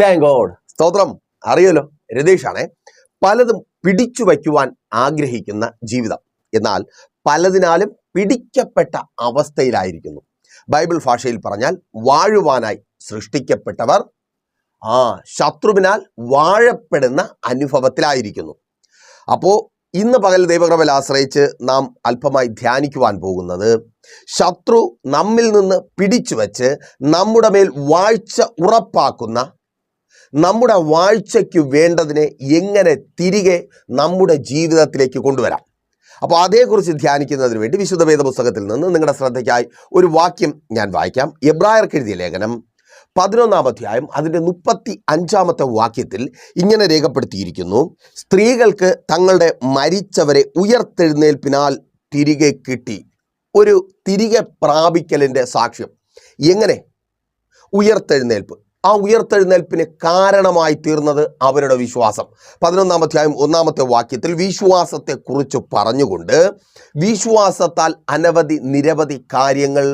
Thank God സ്തോത്രം. അറിയല്ലോ. രതീഷാണേ പലതും പിടിച്ചു വയ്ക്കുവാൻ ആഗ്രഹിക്കുന്ന ജീവിതം. എന്നാൽ പലതിനാലും പിടിക്കപ്പെട്ട അവസ്ഥയിലായിരിക്കുന്നു. ബൈബിൾ ഭാഷയിൽ പറഞ്ഞാൽ വാഴുവാനായി സൃഷ്ടിക്കപ്പെട്ടവർ ആ ശത്രുവിനാൽ വാഴപ്പെടുന്ന അനുഭവത്തിലായിരിക്കുന്നു. അപ്പോൾ ഇന്ന് പകൽ ദൈവകൃപയിൽ ആശ്രയിച്ച് നാം അല്പമായി ധ്യാനിക്കുവാൻ പോകുന്നത് ശത്രു നമ്മിൽ നിന്ന് പിടിച്ചു വച്ച് നമ്മുടെ മേൽ വാഴ്ച ഉറപ്പാക്കുന്ന നമ്മുടെ വാഴ്ചയ്ക്ക് വേണ്ടതിനെ എങ്ങനെ തിരികെ നമ്മുടെ ജീവിതത്തിലേക്ക് കൊണ്ടുവരാം? അപ്പോൾ അതേക്കുറിച്ച് ധ്യാനിക്കുന്നതിന് വേണ്ടി വിശുദ്ധ വേദ പുസ്തകത്തിൽ നിന്ന് നിങ്ങളുടെ ശ്രദ്ധയ്ക്കായി ഒരു വാക്യം ഞാൻ വായിക്കാം. എബ്രായർക്ക് എഴുതിയ ലേഖനം പതിനൊന്നാം അധ്യായം അതിന്റെ മുപ്പത്തി അഞ്ചാമത്തെ വാക്യത്തിൽ ഇങ്ങനെ രേഖപ്പെടുത്തിയിരിക്കുന്നു. സ്ത്രീകൾക്ക് തങ്ങളുടെ മരിച്ചവരെ ഉയർത്തെഴുന്നേൽപ്പിനാൽ തിരികെ കിട്ടി. ഒരു തിരികെ പ്രാപിക്കലിന്റെ സാക്ഷ്യം. എങ്ങനെ? ഉയർത്തെഴുന്നേൽപ്പ്. ആ ഉയർത്തെഴുന്നേൽപ്പിന് കാരണമായി തീർന്നത് അവരുടെ വിശ്വാസം. പതിനൊന്നാം അധ്യായം ഒന്നാമത്തെ വാക്യത്തിൽ വിശ്വാസത്തെക്കുറിച്ച് പറഞ്ഞുകൊണ്ട് വിശ്വാസത്താൽ അനവധി നിരവധി കാര്യങ്ങൾ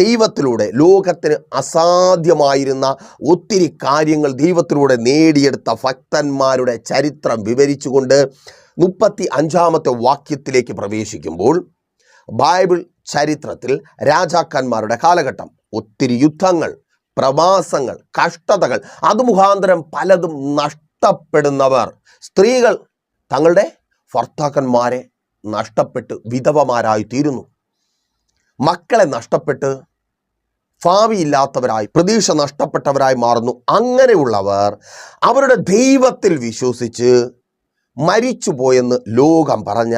ദൈവത്തിലൂടെ ലോകത്തിന് അസാധ്യമായിരുന്ന ഒത്തിരി കാര്യങ്ങൾ ദൈവത്തിലൂടെ നേടിയെടുത്ത ഭക്തന്മാരുടെ ചരിത്രം വിവരിച്ചുകൊണ്ട് മുപ്പത്തി അഞ്ചാമത്തെ വാക്യത്തിലേക്ക് പ്രവേശിക്കുമ്പോൾ ബൈബിൾ ചരിത്രത്തിൽ രാജാക്കന്മാരുടെ കാലഘട്ടം ഒത്തിരി യുദ്ധങ്ങൾ പ്രവാസങ്ങൾ കഷ്ടതകൾ അത് മുഖാന്തരം പലതും നഷ്ടപ്പെടുന്നവർ. സ്ത്രീകൾ തങ്ങളുടെ ഭർത്താക്കന്മാരെ നഷ്ടപ്പെട്ട് വിധവമാരായി തീരുന്നു മക്കളെ നഷ്ടപ്പെട്ട് ഭാവിയില്ലാത്തവരായി പ്രതീക്ഷ നഷ്ടപ്പെട്ടവരായി മാറുന്നു. അങ്ങനെയുള്ളവർ അവരുടെ ദൈവത്തിൽ വിശ്വസിച്ച് മരിച്ചുപോയെന്ന് ലോകം പറഞ്ഞ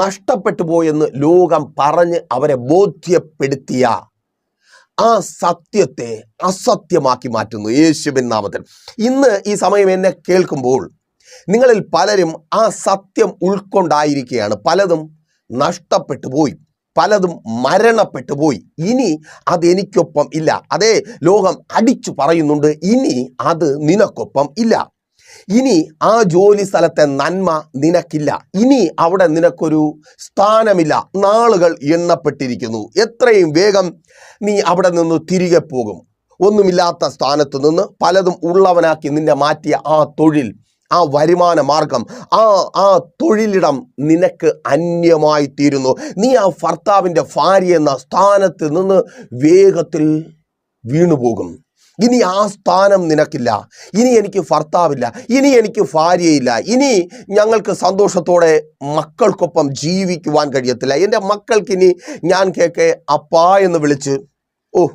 നഷ്ടപ്പെട്ടു പോയെന്ന് ലോകം പറഞ്ഞ് അവരെ ബോധ്യപ്പെടുത്തിയ ആ സത്യത്തെ അസത്യമാക്കി മാറ്റുന്നു യേശുബിൻ നാമത്തിൽ. ഇന്ന് ഈ സമയം എന്നെ കേൾക്കുമ്പോൾ നിങ്ങളിൽ പലരും ആ സത്യം ഉൾക്കൊണ്ടായിരിക്കുകയാണ് പലതും നഷ്ടപ്പെട്ടു പോയി. പലതും മരണപ്പെട്ടു പോയി. ഇനി അതെനിക്കൊപ്പം ഇല്ല. അതേ ലോകം അടിച്ചു പറയുന്നുണ്ട്. ഇനി അത് നിനക്കൊപ്പം ഇല്ല. ഇനി ആ ജോലി സ്ഥലത്തെ നന്മ നിനക്കില്ല. ഇനി അവിടെ നിനക്കൊരു സ്ഥാനമില്ല. നാളുകൾ എണ്ണപ്പെട്ടിരിക്കുന്നു. എത്രയും വേഗം നീ അവിടെ നിന്ന് തിരികെ പോകും. ഒന്നുമില്ലാത്ത സ്ഥാനത്ത് നിന്ന് പലതും ഉള്ളവനാക്കി നിന്നെ മാറ്റിയ ആ തൊഴിൽ ആ വരുമാന മാർഗം ആ ആ തൊഴിലിടം നിനക്ക് അന്യമായി തീരുന്നു. നീ ആ ഭർത്താവിന്റെ ഭാര്യ എന്ന സ്ഥാനത്ത് നിന്ന് വേഗത്തിൽ വീണുപോകും. ഇനി ആ സ്ഥാനം നിനക്കില്ല. ഇനി എനിക്ക് ഭർത്താവില്ല. ഇനി എനിക്ക് ഭാര്യയില്ല. ഇനി ഞങ്ങൾക്ക് സന്തോഷത്തോടെ മക്കൾക്കൊപ്പം ജീവിക്കുവാൻ കഴിയത്തില്ല. എന്റെ മക്കൾക്കിനി ഞാൻ കേക്കെ അപ്പാ എന്ന് വിളിച്ച് ഓ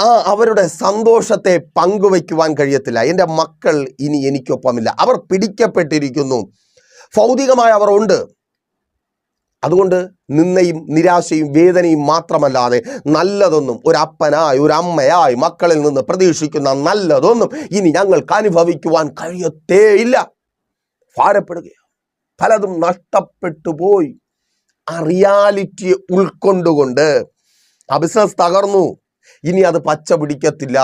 ആ അവരുടെ സന്തോഷത്തെ പങ്കുവയ്ക്കുവാൻ കഴിയത്തില്ല. എന്റെ മക്കൾ ഇനി എനിക്കൊപ്പമില്ല. അവർ പിടിക്കപ്പെട്ടിരിക്കുന്നു. ഭൗതികമായി അവർ ഉണ്ട്. അതുകൊണ്ട് നിന്നയും നിരാശയും വേദനയും മാത്രമല്ലാതെ നല്ലതൊന്നും ഒരു അപ്പനായി ഒരു അമ്മയായി മക്കളിൽ നിന്ന് പ്രതീക്ഷിക്കുന്ന നല്ലതൊന്നും ഇനി ഞങ്ങൾക്ക് അനുഭവിക്കുവാൻ കഴിയത്തേയില്ല. ഭാരപ്പെടുകയാണ്. പലതും നഷ്ടപ്പെട്ടു പോയി. ആ റിയാലിറ്റിയെ ഉൾക്കൊണ്ടുകൊണ്ട് ആ ബിസിനസ് തകർന്നു. ഇനി അത് പച്ച പിടിക്കത്തില്ല.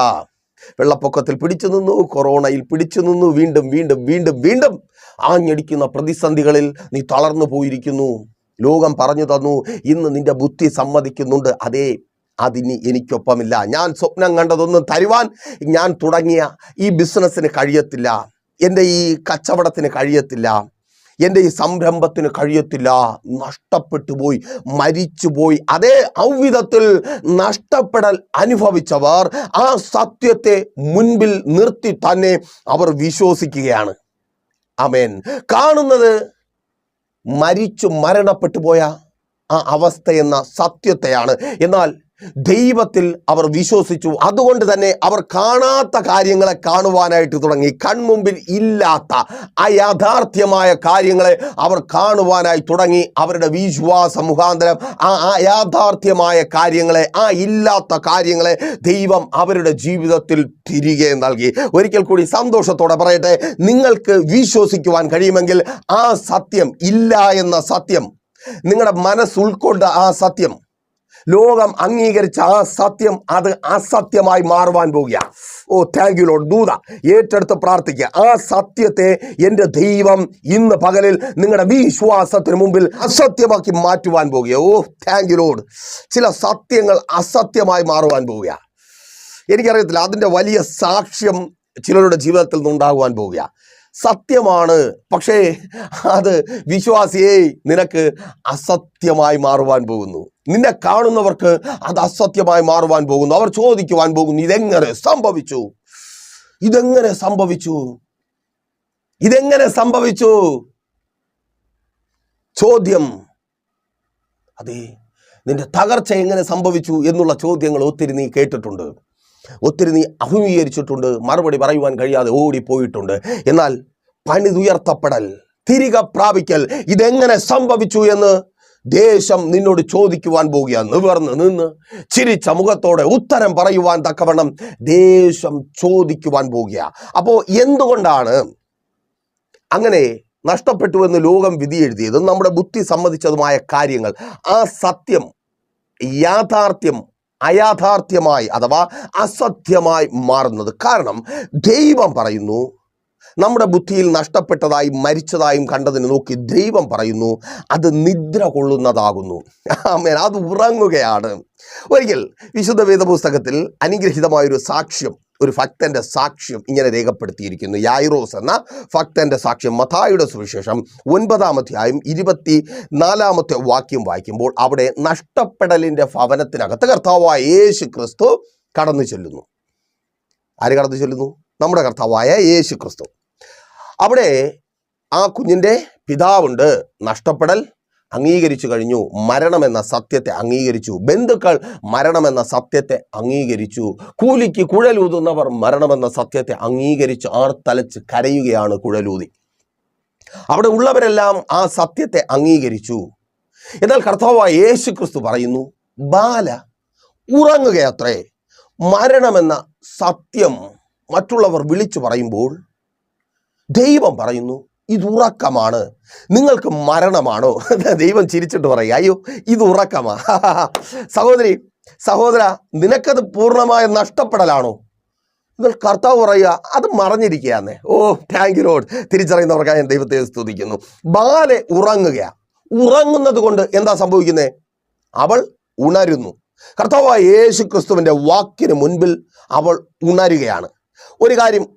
വെള്ളപ്പൊക്കത്തിൽ പിടിച്ചു നിന്നു കൊറോണയിൽ പിടിച്ചു നിന്നു വീണ്ടും വീണ്ടും വീണ്ടും വീണ്ടും ആഞ്ഞടിക്കുന്ന പ്രതിസന്ധികളിൽ നീ തളർന്നു പോയിരിക്കുന്നു. ലോകം പറഞ്ഞു തന്നു. ഇന്ന് നിന്റെ ബുദ്ധി സമ്മതിക്കുന്നുണ്ട്. അതേ അതിന് എനിക്കൊപ്പമില്ല. ഞാൻ സ്വപ്നം കണ്ടതൊന്നും തരുവാൻ ഞാൻ തുടങ്ങിയ ഈ ബിസിനസ്സിന് കഴിയത്തില്ല. എന്റെ ഈ കച്ചവടത്തിന് കഴിയത്തില്ല. എന്റെ ഈ സംരംഭത്തിന് കഴിയത്തില്ല. നഷ്ടപ്പെട്ടു പോയി മരിച്ചു പോയി. അതേ ഔവിധത്തിൽ നഷ്ടപ്പെടൽ അനുഭവിച്ചവർ ആ സത്യത്തെ മുൻപിൽ നിർത്തി തന്നെ അവർ വിശ്വസിക്കുകയാണ്. അമേൻ കാണുന്നത് മരിച്ചു മരണപ്പെട്ടു പോയ ആ അവസ്ഥ എന്ന സത്യത്തെയാണ്. എന്നാൽ ദൈവത്തിൽ അവർ വിശ്വസിച്ചു. അതുകൊണ്ട് തന്നെ അവർ കാണാത്ത കാര്യങ്ങളെ കാണുവാനായിട്ട് തുടങ്ങി. കൺമുമ്പിൽ ഇല്ലാത്ത അയാഥാർത്ഥ്യമായ കാര്യങ്ങളെ അവർ കാണുവാനായി തുടങ്ങി. അവരുടെ വിശ്വാസ മുഖാന്തരം ആ അയാഥാർത്ഥ്യമായ കാര്യങ്ങളെ ആ ഇല്ലാത്ത കാര്യങ്ങളെ ദൈവം അവരുടെ ജീവിതത്തിൽ തിരികെ നൽകി. ഒരിക്കൽ കൂടി സന്തോഷത്തോടെ പറയട്ടെ നിങ്ങൾക്ക് വിശ്വസിക്കുവാൻ കഴിയുമെങ്കിൽ ആ സത്യം ഇല്ല എന്ന സത്യം നിങ്ങളുടെ മനസ്സ് ഉൾക്കൊണ്ട ആ സത്യം ലോകം അംഗീകരിച്ച ആ സത്യം അത് അസത്യമായി മാറുവാൻ പോകുക ഓ താങ്ക് യു ലോഡ് ദൂത ഏറ്റെടുത്ത് പ്രാർത്ഥിക്കുക. ആ സത്യത്തെ എന്റെ ദൈവം ഇന്ന് പകലിൽ നിങ്ങളുടെ വിശ്വാസത്തിന് മുമ്പിൽ അസത്യമാക്കി മാറ്റുവാൻ പോകുക ഓ താങ്ക് യു ലോഡ് ചില സത്യങ്ങൾ അസത്യമായി മാറുവാൻ പോവുക എനിക്കറിയത്തില്ല അതിന്റെ വലിയ സാക്ഷ്യം ചിലരുടെ ജീവിതത്തിൽ നിന്നുണ്ടാകുവാൻ പോവുക സത്യമാണ്. പക്ഷേ അത് വിശ്വാസിയെ നിനക്ക് അസത്യമായി മാറുവാൻ പോകുന്നു. നിന്നെ കാണുന്നവർക്ക് അത് അസത്യമായി മാറുവാൻ പോകുന്നു. അവർ ചോദിക്കുവാൻ പോകുന്നു ഇതെങ്ങനെ സംഭവിച്ചു? ഇതെങ്ങനെ സംഭവിച്ചു? ഇതെങ്ങനെ സംഭവിച്ചു? ചോദ്യം. അതെ നിന്റെ തകർച്ച എങ്ങനെ സംഭവിച്ചു എന്നുള്ള ചോദ്യങ്ങൾ ഒത്തിരി നീ കേട്ടിട്ടുണ്ട്. ഒത്തിരി നീ അഭിമുഖീകരിച്ചിട്ടുണ്ട് മറുപടി പറയുവാൻ കഴിയാതെ ഓടിപ്പോയിട്ടുണ്ട്. എന്നാൽ പണിതുയർത്തപ്പെടൽ തിരികെ പ്രാപിക്കൽ ഇതെങ്ങനെ സംഭവിച്ചു എന്ന് ദേശം നിന്നോട് ചോദിക്കുവാൻ പോകുക നിവർന്ന് നിന്ന് ചിരിച്ച മുഖത്തോടെ ഉത്തരം പറയുവാൻ തക്കവണ്ണം ദേശം ചോദിക്കുവാൻ പോകുക. അപ്പോൾ എന്തുകൊണ്ടാണ് അങ്ങനെ നഷ്ടപ്പെട്ടു എന്ന് ലോകം വിധി എഴുതിയതും? നമ്മുടെ ബുദ്ധി സംബന്ധിച്ചതുമായ കാര്യങ്ങൾ ആ സത്യം യാഥാർത്ഥ്യം അയാഥാർത്ഥ്യമായി അഥവാ അസത്യമായി മാറുന്നത്. കാരണം ദൈവം പറയുന്നു നമ്മുടെ ബുദ്ധിയിൽ നഷ്ടപ്പെട്ടതായും മരിച്ചതായും കണ്ടതിനെ നോക്കി ദൈവം പറയുന്നു അത് നിദ്ര കൊള്ളുന്നതാകുന്നു. അത് ഉറങ്ങുകയാണ്. ഒരിക്കൽ വിശുദ്ധ വേദപുസ്തകത്തിൽ അനുഗ്രഹിതമായൊരു സാക്ഷ്യം ഒരു ഭക്തന്റെ സാക്ഷ്യം ഇങ്ങനെ രേഖപ്പെടുത്തിയിരിക്കുന്നു. യായിറോസ് എന്ന ഭക്തന്റെ സാക്ഷ്യം മഥായുടെ സുവിശേഷം ഒൻപതാം അധ്യായം ഇരുപത്തി നാലാമത്തെ വാക്യം വായിക്കുമ്പോൾ അവിടെ നഷ്ടപ്പെടലിന്റെ ഭവനത്തിനകത്ത് കർത്താവായ യേശു ക്രിസ്തു കടന്നു ചെല്ലുന്നു. ആര് കടന്നു ചെല്ലുന്നു? നമ്മുടെ കർത്താവായ യേശു ക്രിസ്തു അവിടെ ആ കുഞ്ഞിന്റെ പിതാവുണ്ട്. നഷ്ടപ്പെടൽ അംഗീകരിച്ചു കഴിഞ്ഞു. മരണമെന്ന സത്യത്തെ അംഗീകരിച്ചു. ബന്ധുക്കൾ മരണമെന്ന സത്യത്തെ അംഗീകരിച്ചു. കൂലിക്ക് കുഴലൂതുന്നവർ മരണമെന്ന സത്യത്തെ അംഗീകരിച്ച് ആർത്തലച്ച് കരയുകയാണ് കുഴലൂതി അവിടെ ഉള്ളവരെല്ലാം ആ സത്യത്തെ അംഗീകരിച്ചു. എന്നാൽ കർത്താവായ യേശു ക്രിസ്തു പറയുന്നു ബാല ഉറങ്ങുകയത്രേ. മരണമെന്ന സത്യം മറ്റുള്ളവർ വിളിച്ചു പറയുമ്പോൾ ദൈവം പറയുന്നു ഇത് ഉറക്കമാണ്. നിങ്ങൾക്ക് മരണമാണോ? ദൈവം ചിരിച്ചിട്ട് പറയുക അയ്യോ ഇത് ഉറക്കമാ. സഹോദരി സഹോദര നിനക്കത് പൂർണമായ നഷ്ടപ്പെടലാണോ? നിങ്ങൾ കർത്താവ് പറയുക അത് മറഞ്ഞിരിക്കുകയാന്നേ. ഓ താങ്ക് യു ലോഡ് തിരിച്ചറിയുന്നവർക്കായി ഞാൻ ദൈവത്തെ സ്തുതിക്കുന്നു. ബാലെ ഉറങ്ങുക ഉറങ്ങുന്നത് കൊണ്ട് എന്താ സംഭവിക്കുന്നത് അവൾ ഉണരുന്നു. കർത്താവായ യേശു ക്രിസ്തുവിന്റെ വാക്കിന് മുൻപിൽ അവൾ ഉണരുകയാണ്. ഒരു കാര്യം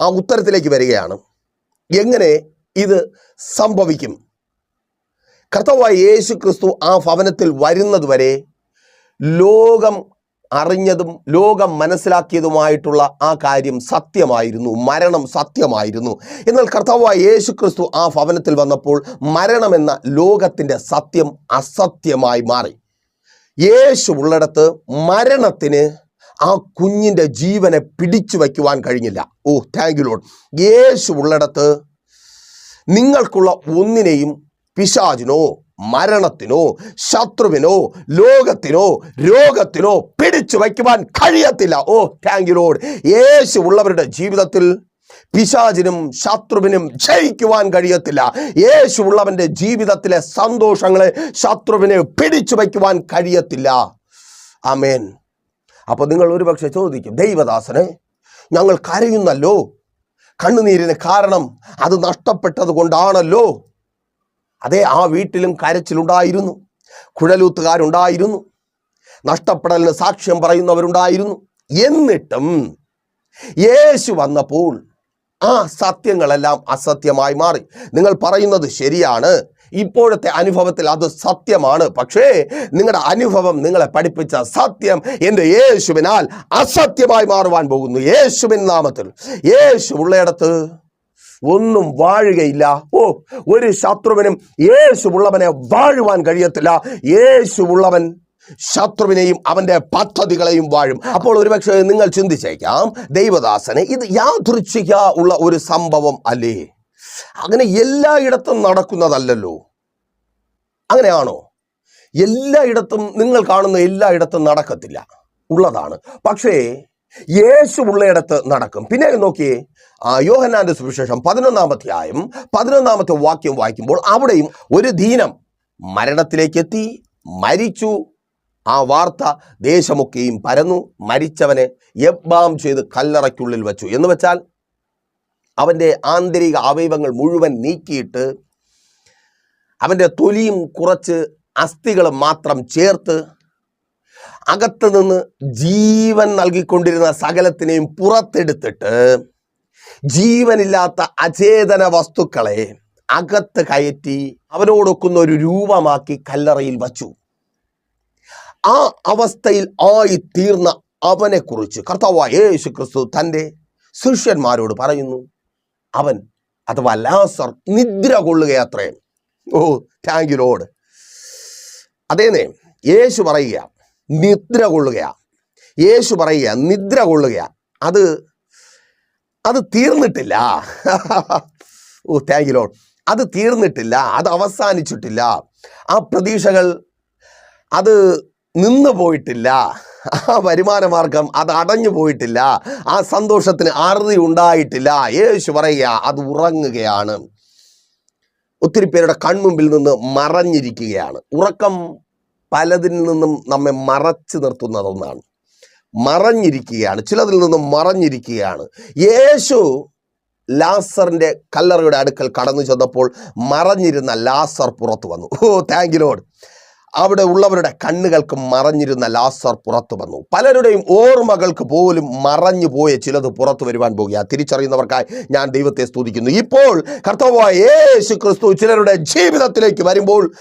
ആ ഉത്തരത്തിലേക്ക് വരികയാണ്. എങ്ങനെ ഇത് സംഭവിക്കും? കർത്താവായ യേശു ക്രിസ്തു ആ ഭവനത്തിൽ വരുന്നത് വരെ ലോകം അറിഞ്ഞതും ലോകം മനസ്സിലാക്കിയതുമായിട്ടുള്ള ആ കാര്യം സത്യമായിരുന്നു. മരണം സത്യമായിരുന്നു. എന്നാൽ കർത്താവായ യേശു ക്രിസ്തു ആ ഭവനത്തിൽ വന്നപ്പോൾ മരണമെന്ന ലോകത്തിന്റെ സത്യം അസത്യമായി മാറി. യേശു ഉള്ളിടത്ത് മരണത്തിന് ആ കുഞ്ഞിന്റെ ജീവനെ പിടിച്ചു വയ്ക്കുവാൻ കഴിഞ്ഞില്ല. ഓ താങ്ക് യു ലോഡ് യേശു ഉള്ളിടത്ത് നിങ്ങൾക്കുള്ള ഒന്നിനെയും പിശാചിനോ മരണത്തിനോ ശത്രുവിനോ ലോകത്തിനോ രോഗത്തിനോ പിടിച്ചു വയ്ക്കുവാൻ കഴിയത്തില്ല. ഓ താങ്ക് യു ലോഡ് യേശു ഉള്ളവരുടെ ജീവിതത്തിൽ പിശാചിനും ശത്രുവിനും ജയിക്കുവാൻ കഴിയത്തില്ല. യേശു ഉള്ളവന്റെ ജീവിതത്തിലെ സന്തോഷങ്ങളെ ശത്രുവിനെ പിടിച്ചു വയ്ക്കുവാൻ കഴിയത്തില്ല. ആമേൻ. അപ്പോൾ നിങ്ങൾ ഒരുപക്ഷെ ചോദിക്കും ദൈവദാസനെ ഞങ്ങൾ കരയുന്നല്ലോ? കണ്ണുനീരിന് കാരണം അത് നഷ്ടപ്പെട്ടത് കൊണ്ടാണല്ലോ? അതേ ആ വീട്ടിലും കരച്ചിലുണ്ടായിരുന്നു കുഴലൂത്തുകാരുണ്ടായിരുന്നു നഷ്ടപ്പെടലിന് സാക്ഷ്യം പറയുന്നവരുണ്ടായിരുന്നു. എന്നിട്ടും യേശു വന്നപ്പോൾ ആ സത്യങ്ങളെല്ലാം അസത്യമായി മാറി. നിങ്ങൾ പറയുന്നത് ശരിയാണ് ഇപ്പോഴത്തെ അനുഭവത്തിൽ അത് സത്യമാണ്. പക്ഷേ നിങ്ങളുടെ അനുഭവം നിങ്ങളെ പഠിപ്പിച്ച സത്യം എന്റെ യേശുവിനാൽ അസത്യമായി മാറുവാൻ പോകുന്നു. യേശുവിൻ നാമത്തിൽ. യേശു ഉള്ളയിടത്ത് ഒന്നും വാഴുകയില്ല. ഓ ഒരു ശത്രുവിനും യേശു ഉള്ളവനെ വാഴുവാൻ കഴിയത്തില്ല. യേശു ഉള്ളവൻ ശത്രുവിനെയും അവന്റെ പദ്ധതികളെയും വാഴും. അപ്പോൾ ഒരുപക്ഷെ നിങ്ങൾ ചിന്തിച്ചേക്കാം ദൈവദാസനെ ഇത് യാദൃച്ഛിക ഉള്ള ഒരു സംഭവം അല്ലേ? അങ്ങനെ എല്ലായിടത്തും നടക്കുന്നതല്ലല്ലോ. അങ്ങനെയാണോ? എല്ലായിടത്തും നിങ്ങൾ കാണുന്ന എല്ലായിടത്തും നടക്കത്തില്ല. ഉള്ളതാണ്. പക്ഷേ യേശു ഉള്ളയിടത്ത് നടക്കും. പിന്നെ നോക്കിയേ ആ യോഹന്നാന്റെ സുവിശേഷം പതിനൊന്നാമത്തെ ആയും പതിനൊന്നാമത്തെ വാക്യം വായിക്കുമ്പോൾ അവിടെയും ഒരു ദീനം മരണത്തിലേക്ക് എത്തി മരിച്ചു. ആ വാർത്ത ദേശമൊക്കെയും പരന്നു. മരിച്ചവനെ യബ്ബാം ചെയ്ത് കല്ലറയ്ക്കുള്ളിൽ വെച്ചു. എന്ന് വെച്ചാൽ അവന്റെ ആന്തരിക അവയവങ്ങൾ മുഴുവൻ നീക്കിയിട്ട് അവന്റെ തൊലിയും കുറച്ച് അസ്ഥികളും മാത്രം ചേർത്ത് അകത്ത് നിന്ന് ജീവൻ നൽകിക്കൊണ്ടിരുന്ന സകലത്തിനെയും പുറത്തെടുത്തിട്ട് ജീവനില്ലാത്ത അചേതന വസ്തുക്കളെ അകത്ത് കയറ്റി അവനോടൊക്കുന്ന ഒരു രൂപമാക്കി കല്ലറയിൽ വച്ചു. ആ അവസ്ഥയിൽ ആയി തീർന്ന അവനെക്കുറിച്ച് കർത്താവ് യേശു ക്രിസ്തു തന്റെ ശിഷ്യന്മാരോട് പറയുന്നു അവൻ അഥവാ ലാസർ നിദ്ര കൊള്ളുകയത്രേ ഓ താങ്ക് യു ലോഡ് അതേനെ യേശു പറയുക നിദ്ര കൊള്ളുകയാ. യേശു പറയുക നിദ്ര കൊള്ളുകയാ. അത് അത് തീർന്നിട്ടില്ല. ഓ താങ്ക് യു ലോഡ് അത് തീർന്നിട്ടില്ല അത് അവസാനിച്ചിട്ടില്ല. ആ പ്രതീക്ഷകൾ അത് നിന്നു പോയിട്ടില്ല. ആ വരുമാന മാർഗം അത് അടഞ്ഞു പോയിട്ടില്ല. ആ സന്തോഷത്തിന് അറുതി ഉണ്ടായിട്ടില്ല. യേശു പറയുക അത് ഉറങ്ങുകയാണ്. ഒത്തിരി പേരുടെ കൺമുമ്പിൽ നിന്ന് മറഞ്ഞിരിക്കുകയാണ്. ഉറക്കം പലതിൽ നിന്നും നമ്മെ മറച്ചു നിർത്തുന്നതൊന്നാണ്. മറഞ്ഞിരിക്കുകയാണ്. ചിലതിൽ നിന്നും മറഞ്ഞിരിക്കുകയാണ്. യേശു ലാസറിന്റെ കല്ലറയുടെ അടുക്കൽ കടന്നു ചെന്നപ്പോൾ മറഞ്ഞിരുന്ന ലാസർ പുറത്തു വന്നു. ഓ താങ്ക് യു ലോഡ് അവിടെ ഉള്ളവരുടെ കണ്ണുകൾക്ക് മറഞ്ഞിരുന്ന ലാസർ പുറത്തു വന്നു. പലരുടെയും ഓർമ്മകൾക്ക് പോലും മറഞ്ഞു പോയ ചിലത് പുറത്തു വരുവാൻ പോകുക തിരിച്ചറിയുന്നവർക്കായി ഞാൻ ദൈവത്തെ സ്തുതിക്കുന്നു. ഇപ്പോൾ കർത്തവായ യേശു ക്രിസ്തു ചിലരുടെ ജീവിതത്തിലേക്ക് വരുമ്പോൾ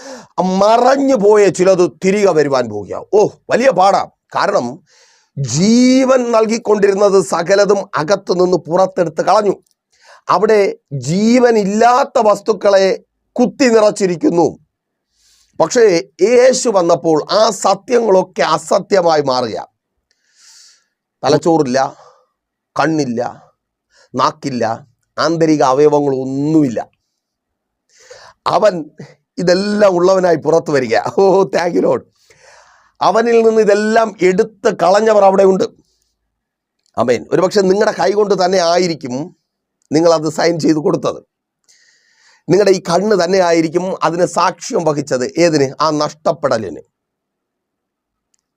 മറഞ്ഞു പോയ ചിലത് തിരികെ വരുവാൻ പോകുക ഓ വലിയ പാടാ. കാരണം ജീവൻ നൽകിക്കൊണ്ടിരുന്നത് സകലതും അകത്തു നിന്ന് പുറത്തെടുത്ത് കളഞ്ഞു. അവിടെ ജീവനില്ലാത്ത വസ്തുക്കളെ കുത്തി നിറച്ചിരിക്കുന്നു. പക്ഷേ യേശു വന്നപ്പോൾ ആ സത്യങ്ങളൊക്കെ അസത്യമായി മാറുക തലച്ചോറില്ല കണ്ണില്ല നാക്കില്ല ആന്തരിക അവയവങ്ങളൊന്നുമില്ല. അവൻ ഇതെല്ലാം ഉള്ളവനായി പുറത്തു വരിക. ഓ താങ്ക് ലോഡ് അവനിൽ നിന്ന് ഇതെല്ലാം എടുത്ത് കളഞ്ഞവർ അവിടെ ഉണ്ട് അമേൻ ഒരുപക്ഷെ നിങ്ങളുടെ കൈകൊണ്ട് തന്നെ ആയിരിക്കും നിങ്ങളത് സൈൻ ചെയ്ത് കൊടുത്തത്. നിങ്ങളുടെ ഈ കണ്ണ് തന്നെ ആയിരിക്കും അതിന് സാക്ഷ്യം വഹിച്ചത്. ഏതിന്? ആ നഷ്ടപ്പെടലിന്.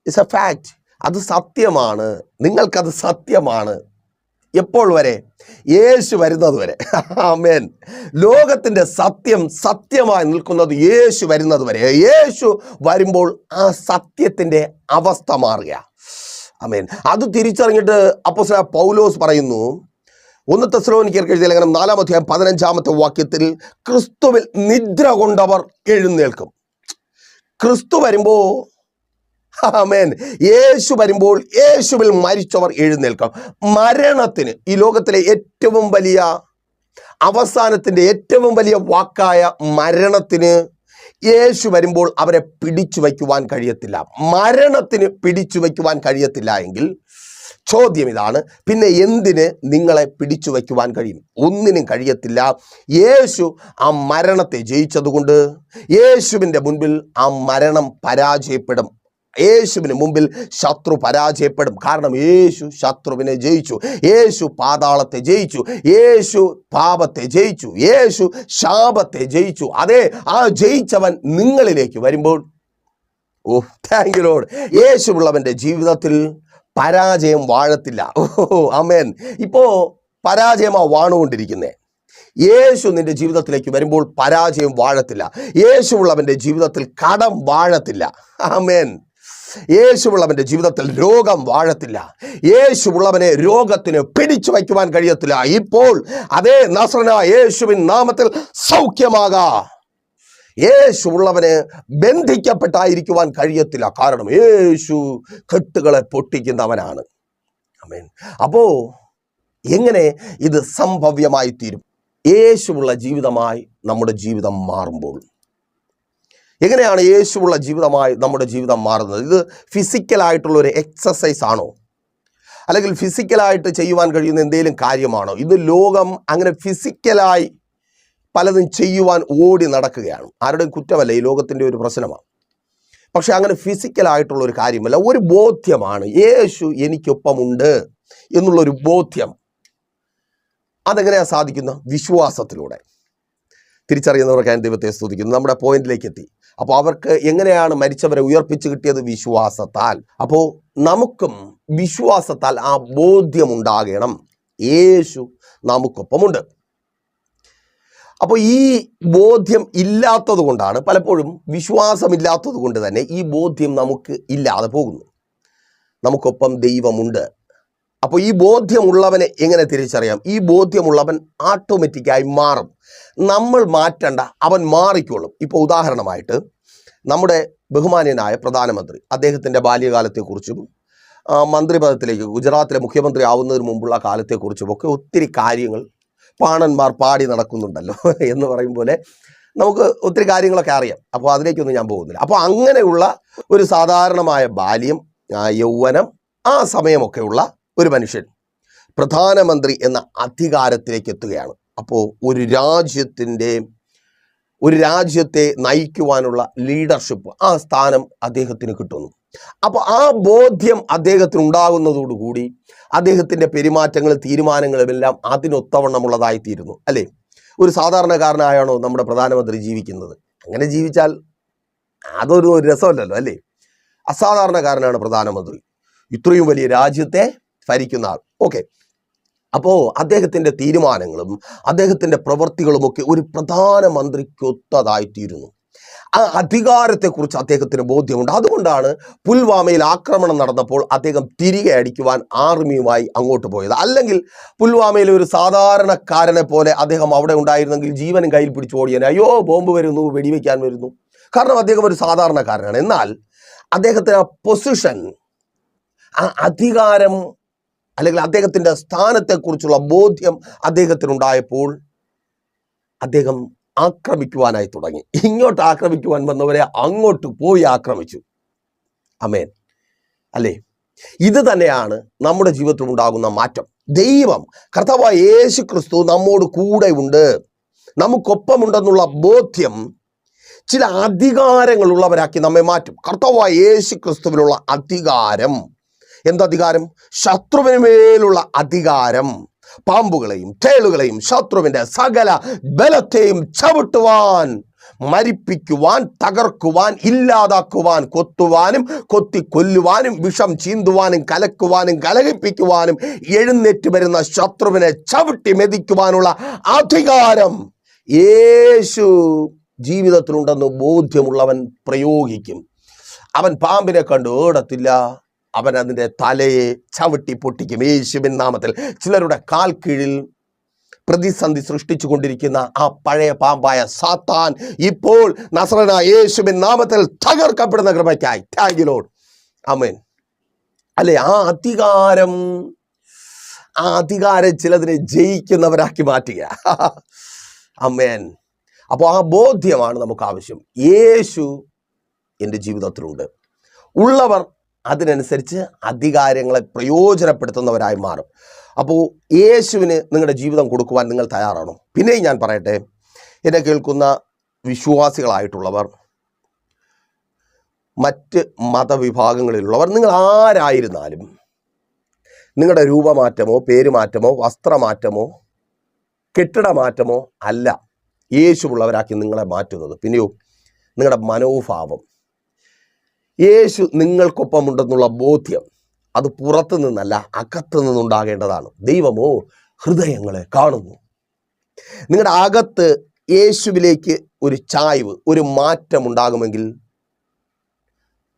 ഇറ്റ്സ് എ ഫാക്റ്റ് അത് സത്യമാണ്. നിങ്ങൾക്കത് സത്യമാണ്. എപ്പോൾ വരെ? യേശു വരുന്നത് വരെ. ആമേൻ ലോകത്തിന്റെ സത്യം സത്യമായി നിൽക്കുന്നത് യേശു വരുന്നത് വരെ. യേശു വരുമ്പോൾ ആ സത്യത്തിന്റെ അവസ്ഥ മാറുക. ആമേൻ അത് തിരിച്ചറിഞ്ഞിട്ട് അപ്പോസ് പൗലോസ് പറയുന്നു ഒന്ന് തെസ്സലോനിക്കർക്ക് എഴുതിയ ലേഖനം നാലാം അധ്യായം പതിനഞ്ചാമത്തെ വാക്യത്തിൽ ക്രിസ്തുവിൽ നിദ്ര കൊണ്ടവർ എഴുന്നേൽക്കും. ക്രിസ്തു വരുമ്പോ ആമേൻ. യേശു വരുമ്പോൾ യേശുവിൽ മരിച്ചവർ എഴുന്നേൽക്കും മരണത്തിന് ഈ ലോകത്തിലെ ഏറ്റവും വലിയ അവസാനത്തിന്റെ ഏറ്റവും വലിയ വാക്കായ മരണത്തിന് യേശു വരുമ്പോൾ അവരെ പിടിച്ചു വയ്ക്കുവാൻ കഴിയത്തില്ല. മരണത്തിന് പിടിച്ചു വയ്ക്കുവാൻ കഴിയത്തില്ല എങ്കിൽ ചോദ്യം ഇതാണ് പിന്നെ എന്തിന് നിങ്ങളെ പിടിച്ചു വയ്ക്കുവാൻ കഴിയും? ഒന്നിനും കഴിയത്തില്ല. യേശു ആ മരണത്തെ ജയിച്ചതുകൊണ്ട് യേശുവിന്റെ മുൻപിൽ ആ മരണം പരാജയപ്പെടും. യേശുവിന് മുമ്പിൽ ശത്രു പരാജയപ്പെടും. കാരണം യേശു ശത്രുവിനെ ജയിച്ചു. യേശു പാതാളത്തെ ജയിച്ചു. യേശു പാപത്തെ ജയിച്ചു. യേശു ശാപത്തെ ജയിച്ചു. അതെ ആ ജയിച്ചവൻ നിങ്ങളിലേക്ക് വരുമ്പോൾ ഓ താങ്ക് യു ലോഡ് യേശുവുള്ളവന്റെ ജീവിതത്തിൽ പരാജയം വാഴത്തില്ല. ഓ അമേൻ ഇപ്പോ പരാജയമാ വാണുകൊണ്ടിരിക്കുന്നേ. യേശു നിന്റെ ജീവിതത്തിലേക്ക് വരുമ്പോൾ പരാജയം വാഴത്തില്ല. യേശുവുള്ളവന്റെ ജീവിതത്തിൽ കടം വാഴത്തില്ല. ആമേൻ. യേശുവുള്ളവന്റെ ജീവിതത്തിൽ രോഗം വാഴത്തില്ല. യേശുവുള്ളവനെ രോഗത്തിന് പിടിച്ചു വയ്ക്കുവാൻ കഴിയത്തില്ല. ഇപ്പോൾ അതേ നസ്രന യേശുവിൻ നാമത്തിൽ സൗഖ്യമാകാ. യേശു ഉള്ളവന് ബന്ധിക്കപ്പെട്ടായിരിക്കുവാൻ കഴിയത്തില്ല. കാരണം യേശു കെട്ടുകളെ പൊട്ടിക്കുന്നവനാണ്. അപ്പോ എങ്ങനെ ഇത് സംഭവ്യമായി തീരും? യേശുവുള്ള ജീവിതമായി നമ്മുടെ ജീവിതം മാറുമ്പോൾ. എങ്ങനെയാണ് യേശുവുള്ള ജീവിതമായി നമ്മുടെ ജീവിതം മാറുന്നത്? ഇത് ഫിസിക്കലായിട്ടുള്ള ഒരു എക്സസൈസ് ആണോ? അല്ലെങ്കിൽ ഫിസിക്കലായിട്ട് ചെയ്യുവാൻ കഴിയുന്ന എന്തെങ്കിലും കാര്യമാണോ? ഇത് ലോകം അങ്ങനെ ഫിസിക്കലായി പലതും ചെയ്യുവാൻ ഓടി നടക്കുകയാണ്. ആരുടെയും കുറ്റമല്ല ഈ ലോകത്തിന്റെ ഒരു പ്രശ്നമാണ്. പക്ഷെ അങ്ങനെ ഫിസിക്കലായിട്ടുള്ള ഒരു കാര്യമല്ല. ഒരു ബോധ്യമാണ് യേശു എനിക്കൊപ്പമുണ്ട് എന്നുള്ളൊരു ബോധ്യം. അതെങ്ങനെയാണ് സാധിക്കുന്ന? വിശ്വാസത്തിലൂടെ. തിരിച്ചറിയുന്നവർക്ക് ഞാൻ ദൈവത്തെ സ്തുതിക്കുന്നു. നമ്മുടെ പോയിന്റിലേക്ക് എത്തി അപ്പോൾ അവർക്ക് എങ്ങനെയാണ് മരിച്ചവരെ ഉയർപ്പിച്ച് കിട്ടിയത്? വിശ്വാസത്താൽ. അപ്പോൾ നമുക്കും വിശ്വാസത്താൽ ആ ബോധ്യമുണ്ടാകണം. യേശു നമുക്കൊപ്പമുണ്ട്. അപ്പോൾ ഈ ബോധ്യം ഇല്ലാത്തത് കൊണ്ടാണ് പലപ്പോഴും വിശ്വാസമില്ലാത്തത് കൊണ്ട് തന്നെ ഈ ബോധ്യം നമുക്ക് ഇല്ലാതെ പോകുന്നു. നമുക്കൊപ്പം ദൈവമുണ്ട്. അപ്പോൾ ഈ ബോധ്യമുള്ളവനെ എങ്ങനെ തിരിച്ചറിയാം? ഈ ബോധ്യമുള്ളവൻ ആട്ടോമാറ്റിക്കായി മാറും. നമ്മൾ മാറ്റണ്ട അവൻ മാറിക്കോളും. ഇപ്പോൾ ഉദാഹരണമായിട്ട് നമ്മുടെ ബഹുമാന്യനായ പ്രധാനമന്ത്രി അദ്ദേഹത്തിന്റെ ബാല്യകാലത്തെക്കുറിച്ചും മന്ത്രിപദത്തിലേക്ക് ഗുജറാത്തിലെ മുഖ്യമന്ത്രി ആവുന്നതിന് മുമ്പുള്ള കാലത്തെക്കുറിച്ചും ഒക്കെ ഒത്തിരി കാര്യങ്ങൾ പാണന്മാർ പാടി നടക്കുന്നുണ്ടല്ലോ എന്ന് പറയും പോലെ നമുക്ക് ഒത്തിരി കാര്യങ്ങളൊക്കെ അറിയാം. അപ്പോൾ അതിലേക്കൊന്നും ഞാൻ പോകുന്നില്ല. അപ്പോൾ അങ്ങനെയുള്ള ഒരു സാധാരണമായ ബാല്യം യൗവനം ആ സമയമൊക്കെയുള്ള ഒരു മനുഷ്യൻ പ്രധാനമന്ത്രി എന്ന അധികാരത്തിലേക്ക് എത്തുകയാണ്. അപ്പോൾ ഒരു രാജ്യത്തിന്റെ ഒരു രാജ്യത്തെ നയിക്കുവാനുള്ള ലീഡർഷിപ്പ് ആ സ്ഥാനം അദ്ദേഹത്തിന് കിട്ടുന്നു. അപ്പോൾ ആ ബോധ്യം അദ്ദേഹത്തിന് ഉണ്ടാകുന്നതോടുകൂടി അദ്ദേഹത്തിന്റെ പെരുമാറ്റങ്ങളും തീരുമാനങ്ങളും എല്ലാം അതിനൊത്തവണ്ണമുള്ളതായി തീരുന്നു അല്ലേ? ഒരു സാധാരണക്കാരനായാണോ നമ്മുടെ പ്രധാനമന്ത്രി ജീവിക്കുന്നത്? അങ്ങനെ ജീവിച്ചാൽ അതൊരു രസമല്ലല്ലോ അല്ലേ? അസാധാരണക്കാരനാണ് പ്രധാനമന്ത്രി. ഇത്രയും വലിയ രാജ്യത്തെ ഭരിക്കുന്ന ആൾ. ഓക്കെ. അപ്പോൾ അദ്ദേഹത്തിന്റെ തീരുമാനങ്ങളും അദ്ദേഹത്തിന്റെ പ്രവൃത്തികളുമൊക്കെ ഒരു പ്രധാനമന്ത്രിക്കൊത്തതായിത്തീരുന്നു. അധികാരത്തെക്കുറിച്ച് അദ്ദേഹത്തിന് ബോധ്യമുണ്ട്. അതുകൊണ്ടാണ് പുൽവാമയിൽ ആക്രമണം നടന്നപ്പോൾ അദ്ദേഹം തിരികെ അടിക്കുവാൻ ആർമിയുമായി അങ്ങോട്ട് പോയത്. അല്ലെങ്കിൽ പുൽവാമയിൽ ഒരു സാധാരണക്കാരനെ പോലെ അദ്ദേഹം അവിടെ ഉണ്ടായിരുന്നെങ്കിൽ ജീവനും കയ്യിൽ പിടിച്ചു ഓടിയാൻ അയ്യോ ബോംബ് വരുന്നു വെടിവെക്കാൻ വരുന്നു. കാരണം അദ്ദേഹം ഒരു സാധാരണക്കാരനാണ്. എന്നാൽ അദ്ദേഹത്തിന് ആ പൊസിഷൻ ആ അധികാരം അല്ലെങ്കിൽ അദ്ദേഹത്തിന്റെ സ്ഥാനത്തെക്കുറിച്ചുള്ള ബോധ്യം അദ്ദേഹത്തിനുണ്ടായപ്പോൾ അദ്ദേഹം ആക്രമിക്കുവാനായി തുടങ്ങി. ഇങ്ങോട്ട് ആക്രമിക്കുവാൻ വന്നവരെ അങ്ങോട്ട് പോയി ആക്രമിച്ചു. അമേൻ അല്ലേ? ഇത് തന്നെയാണ് നമ്മുടെ ജീവിതത്തിൽ ഉണ്ടാകുന്ന മാറ്റം. ദൈവം കർത്താവായ യേശു ക്രിസ്തു നമ്മോട് കൂടെ ഉണ്ട്. നമുക്കൊപ്പമുണ്ടെന്നുള്ള ബോധ്യം ചില അധികാരങ്ങളുള്ളവരാക്കി നമ്മെ മാറ്റും. കർത്താവായ യേശു ക്രിസ്തുവിനുള്ള അധികാരം? എന്തധികാരം ശത്രുവിന് മേലുള്ള അധികാരം. പാമ്പുകളെയും തേളുകളെയും ശത്രുവിന്റെ സകല ബലത്തെയും ചവിട്ടുവാൻ മരിപ്പിക്കുവാൻ തകർക്കുവാൻ ഇല്ലാതാക്കുവാൻ കൊത്തുവാനും കൊത്തി കൊല്ലുവാനും വിഷം ചീന്തുവാനും കലക്കുവാനും കലഹിപ്പിക്കുവാനും എഴുന്നേറ്റ് വരുന്ന ശത്രുവിനെ ചവിട്ടി മെതിക്കുവാനുള്ള അധികാരം യേശു ജീവിതത്തിലുണ്ടെന്ന് ബോധ്യമുള്ളവൻ പ്രയോഗിക്കും. അവൻ പാമ്പിനെ കണ്ട് ഓടത്തില്ല. അവൻ അതിന്റെ തലയെ ചവിട്ടി പൊട്ടിക്കും. യേശുവിൻ നാമത്തിൽ ചിലരുടെ കാൽ കീഴിൽ പ്രതിസന്ധി സൃഷ്ടിച്ചു കൊണ്ടിരിക്കുന്ന ആ പഴയ പാമ്പായ സാത്താൻ ഇപ്പോൾ നസ്രന യേശുവിൻ നാമത്തിൽ തകർക്കപ്പെടുന്ന കൃപയ്ക്കായി. താങ്ക് ലോഡ് അമേൻ അല്ലെ? ആ അധികാരം ആ അധികാരം ചിലതിനെ ജയിക്കുന്നവരാക്കി മാറ്റുക. അമേൻ അപ്പോൾ ആ ബോധ്യമാണ് നമുക്ക് ആവശ്യം. യേശു എന്റെ ജീവിതത്തിലുണ്ട്. ഉള്ളവർ അതിനനുസരിച്ച് അധികാരങ്ങളെ പ്രയോജനപ്പെടുത്തുന്നവരായി മാറും. അപ്പോൾ യേശുവിന് നിങ്ങളുടെ ജീവിതം കൊടുക്കുവാൻ നിങ്ങൾ തയ്യാറാണോ? പിന്നെയും ഞാൻ പറയട്ടെ എന്നെ കേൾക്കുന്ന വിശ്വാസികളായിട്ടുള്ളവർ മറ്റ് മതവിഭാഗങ്ങളിലുള്ളവർ നിങ്ങൾ ആരായിരുന്നാലും നിങ്ങളുടെ രൂപമാറ്റമോ പേരുമാറ്റമോ വസ്ത്രമാറ്റമോ കെട്ടിടമാറ്റമോ അല്ല. യേശുവുള്ളവരാക്കി നിങ്ങളെ മാറ്റുന്നത്. പിന്നെയോ നിങ്ങളുടെ മനോഭാവം യേശു നിങ്ങൾക്കൊപ്പമുണ്ടെന്നുള്ള ബോധ്യം അത് പുറത്തു നിന്നല്ല അകത്തു നിന്നുണ്ടാകേണ്ടതാണ് ദൈവമോ ഹൃദയങ്ങളെ കാണുന്നു. നിങ്ങളുടെ അകത്ത് യേശുവിലേക്ക് ഒരു ചായ്വ് ഒരു മാറ്റം ഉണ്ടാകുമെങ്കിൽ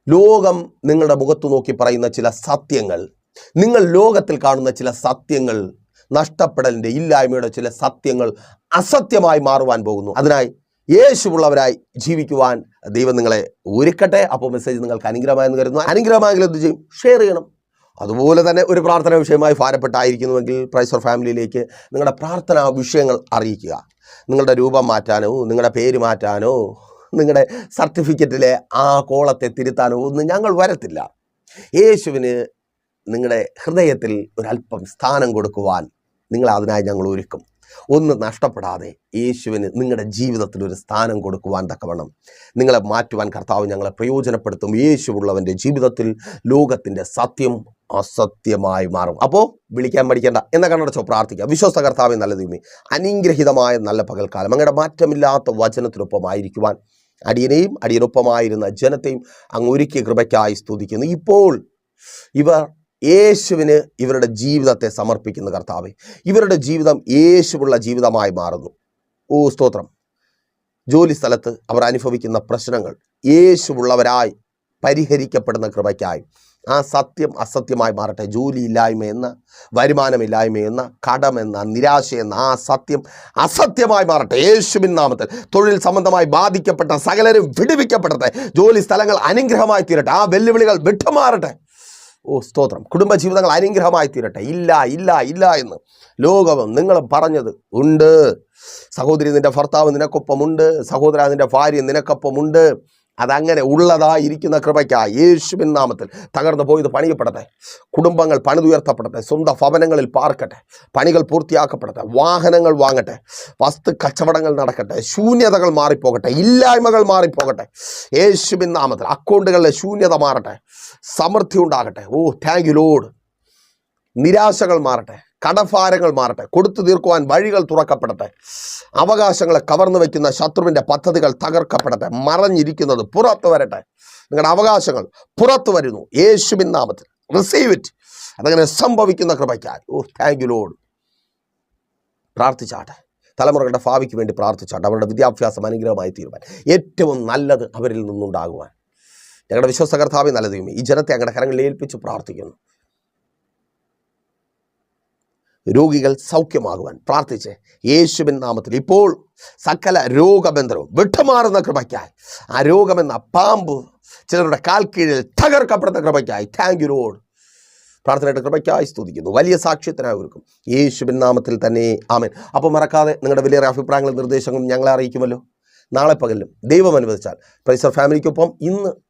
ലോകം നിങ്ങളുടെ മുഖത്ത് നോക്കി പറയുന്ന ചില സത്യങ്ങൾ നിങ്ങൾ ലോകത്തിൽ കാണുന്ന ചില സത്യങ്ങൾ നഷ്ടപ്പെടലിന്റെ ഇല്ലായ്മയുടെ ചില സത്യങ്ങൾ അസത്യമായി മാറുവാൻ പോകുന്നു. അതിനായി യേശുവുള്ളവരായി ജീവിക്കുവാൻ ദൈവം നിങ്ങളെ ഒരുക്കട്ടെ. അപ്പോൾ മെസ്സേജ് നിങ്ങൾക്ക് അനുഗ്രഹമായെന്ന് കരുതുന്നു. അനുഗ്രഹമായെങ്കിൽ എന്ത് ചെയ്യും? ഷെയർ ചെയ്യണം. അതുപോലെ തന്നെ ഒരു പ്രാർത്ഥന വിഷയമായി ഭാരപ്പെട്ടായിരിക്കുന്നുവെങ്കിൽ പ്രൈസർ ഫാമിലിയിലേക്ക് നിങ്ങളുടെ പ്രാർത്ഥനാ വിഷയങ്ങൾ അറിയിക്കുക. നിങ്ങളുടെ രൂപം മാറ്റാനോ നിങ്ങളുടെ പേര് മാറ്റാനോ നിങ്ങളുടെ സർട്ടിഫിക്കറ്റിലെ ആ കോളത്തെ തിരുത്താനോ ഒന്നും ഞങ്ങൾ വരത്തില്ല. യേശുവിന് നിങ്ങളുടെ ഹൃദയത്തിൽ ഒരല്പം സ്ഥാനം കൊടുക്കുവാൻ നിങ്ങളതിനായി ഞങ്ങൾ ഒരുക്കും. ഒന്നും നഷ്ടപ്പെടാതെ യേശുവിന് നിങ്ങളുടെ ജീവിതത്തിൽ ഒരു സ്ഥാനം കൊടുക്കുവാൻ തക്കവണ്ണം നിങ്ങളെ മാറ്റുവാൻ കർത്താവ് ഞങ്ങളെ പ്രയോജനപ്പെടുത്തും. യേശുവുള്ളവന്റെ ജീവിതത്തിൽ ലോകത്തിന്റെ സത്യം അസത്യമായി മാറും. അപ്പോൾ വിളിക്കാൻ പഠിക്കേണ്ട എന്ന കണ്ണടച്ചോ പ്രാർത്ഥിക്കുക വിശ്വസ്ത കർത്താവ് നല്ല ദൈവമേ അനുഗ്രഹിതമായ നല്ല പകൽക്കാലം. അങ്ങയുടെ മാറ്റമില്ലാത്ത വചനത്തിനൊപ്പമായിരിക്കുവാൻ അടിയനെയും അടിയനൊപ്പമായിരുന്ന ജനത്തെയും അങ്ങ് ഒരുക്കിയ കൃപയ്ക്കായി സ്തുതിക്കുന്നു. ഇപ്പോൾ ഇവർ യേശുവിന് ഇവരുടെ ജീവിതത്തെ സമർപ്പിക്കുന്ന കർത്താവ് ഇവരുടെ ജീവിതം യേശുവുള്ള ജീവിതമായി മാറുന്നു. ഓ സ്തോത്രം. ജോലി സ്ഥലത്ത് അവർ അനുഭവിക്കുന്ന പ്രശ്നങ്ങൾ യേശുവുള്ളവരായി പരിഹരിക്കപ്പെടുന്ന കൃപയ്ക്കായി. ആ സത്യം അസത്യമായി മാറട്ടെ. ജോലിയില്ലായ്മയെന്ന എന്ന വരുമാനമില്ലായ്മ എന്ന കടമെന്ന നിരാശയെന്ന ആ സത്യം അസത്യമായി മാറട്ടെ. യേശുവിൻ നാമത്തിൽ തൊഴിൽ സംബന്ധമായി ബാധിക്കപ്പെട്ട സകലരും വിടുവിക്കപ്പെടട്ടെ. ജോലി സ്ഥലങ്ങൾ അനുഗ്രഹമായി തീരട്ടെ. ആ വെല്ലുവിളികൾ വിട്ടുമാറട്ടെ. ഓ സ്തോത്രം. കുടുംബജീവിതങ്ങൾ അനുഗ്രഹമായി തീരട്ടെ. ഇല്ല ഇല്ല ഇല്ല എന്ന് ലോകവും നിങ്ങളും പറഞ്ഞത് ഉണ്ട്. സഹോദരി നിന്റെ ഭർത്താവ് നിനക്കൊപ്പമുണ്ട്. സഹോദര നിന്റെ ഭാര്യ നിനക്കൊപ്പമുണ്ട്. അതങ്ങനെ ഉള്ളതായിരിക്കുന്ന കൃപയ്ക്കായി യേശുവിൻ നാമത്തിൽ തകർന്നു പോയത് പണിയപ്പെടട്ടെ. കുടുംബങ്ങൾ പണിതുയർത്തപ്പെടട്ടെ. സ്വന്തം ഭവനങ്ങളിൽ പാർക്കട്ടെ. പണികൾ പൂർത്തിയാക്കപ്പെടട്ടെ. വാഹനങ്ങൾ വാങ്ങട്ടെ. വസ്തു കച്ചവടങ്ങൾ നടക്കട്ടെ. ശൂന്യതകൾ മാറിപ്പോകട്ടെ. ഇല്ലായ്മകൾ മാറിപ്പോകട്ടെ. യേശുവിൻ നാമത്തിൽ അക്കൗണ്ടുകളിലെ ശൂന്യത മാറട്ടെ. സമൃദ്ധി ഉണ്ടാകട്ടെ. ഓ താങ്ക് യു ലോഡ് നിരാശകൾ മാറട്ടെ. കടഭാരങ്ങൾ മാറട്ടെ. കൊടുത്തു തീർക്കുവാൻ വഴികൾ തുറക്കപ്പെടട്ടെ. അവകാശങ്ങളെ കവർന്നു വയ്ക്കുന്ന ശത്രുവിന്റെ പദ്ധതികൾ തകർക്കപ്പെടട്ടെ. മറഞ്ഞിരിക്കുന്നത് പുറത്തു വരട്ടെ. നിങ്ങളുടെ അവകാശങ്ങൾ പുറത്തു വരുന്നു. യേശുവിൻ നാമത്തിൽ. റിസീവ് ഇറ്റ് അതങ്ങനെ സംഭവിക്കുന്ന കൃപയ്ക്കായി. ഓ താങ്ക് യു ലോഡ് പ്രാർത്ഥിച്ചാട്ടെ. തലമുറകളുടെ ഭാവിക്ക് വേണ്ടി പ്രാർത്ഥിച്ചാട്ടെ. അവരുടെ വിദ്യാഭ്യാസം അനുഗ്രഹമായി തീരുവാൻ. ഏറ്റവും നല്ലത് അവരിൽ നിന്നുണ്ടാകുവാൻ. ഞങ്ങളുടെ വിശ്വസകർത്താവി നല്ല ഈ ജനത്തെ ഞങ്ങളുടെ കരങ്ങളിൽ ഏൽപ്പിച്ച് പ്രാർത്ഥിക്കുന്നു. രോഗികൾ സൗഖ്യമാകുവാൻ പ്രാർത്ഥിച്ച് യേശുവിൻ നാമത്തിൽ ഇപ്പോൾ സകല രോഗബന്ധനവും വിട്ടുമാറുന്ന കൃപയ്ക്കായി. ആ രോഗമെന്ന പാമ്പ് ചിലരുടെ കാൽ കീഴിൽ തകർക്കപ്പെടുന്ന കൃപയ്ക്കായി. താങ്ക് യു ലോഡ് പ്രാർത്ഥനയുടെ കൃപയ്ക്കായി സ്തുതിക്കുന്നു. വലിയ സാക്ഷ്യത്തിനായി ഒരുക്കും യേശുവിൻ നാമത്തിൽ തന്നെ. ആമൻ. അപ്പോൾ മറക്കാതെ നിങ്ങളുടെ വലിയ അഭിപ്രായങ്ങളും നിർദ്ദേശങ്ങളും ഞങ്ങളെ അറിയിക്കുമല്ലോ. നാളെ പകലും ദൈവം അനുവദിച്ചാൽ. പ്രൈസർ ഫാമിലിക്കൊപ്പം ഇന്ന്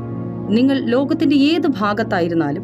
നിങ്ങൾ ലോകത്തിന്റെ ഏത് ഭാഗത്തായിരുന്നാലും